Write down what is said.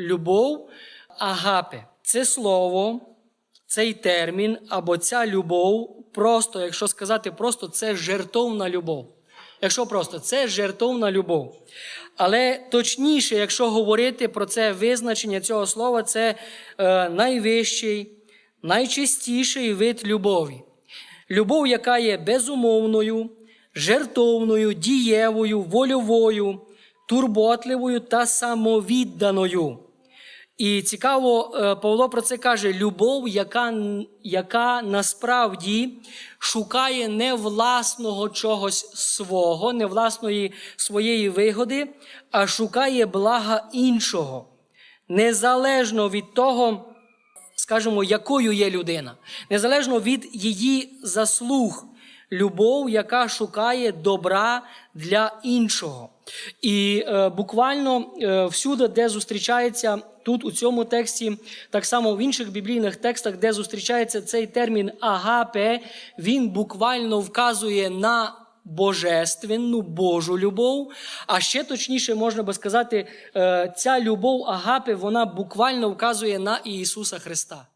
любов агапе. Це слово, цей термін або ця любов, просто, якщо сказати просто, це жертовна любов. Якщо просто, це жертовна любов. Але точніше, якщо говорити про це визначення цього слова, це е, найвищий, найчистіший вид любові. Любов, яка є безумовною, жертовною, дієвою, вольовою, турботливою та самовідданою. І цікаво, е, Павло про це каже: любов, яка, яка насправді шукає не власного чогось свого, не власної своєї вигоди, а шукає блага іншого, незалежно від того, скажімо, якою є людина, незалежно від її заслуг, любов, яка шукає добра для іншого. І е, буквально е, всюди, де зустрічається тут, у цьому тексті, так само в інших біблійних текстах, де зустрічається цей термін агапе, він буквально вказує на божественну Божу любов. А ще точніше можна би сказати, е, ця любов агапе, вона буквально вказує на Ісуса Христа.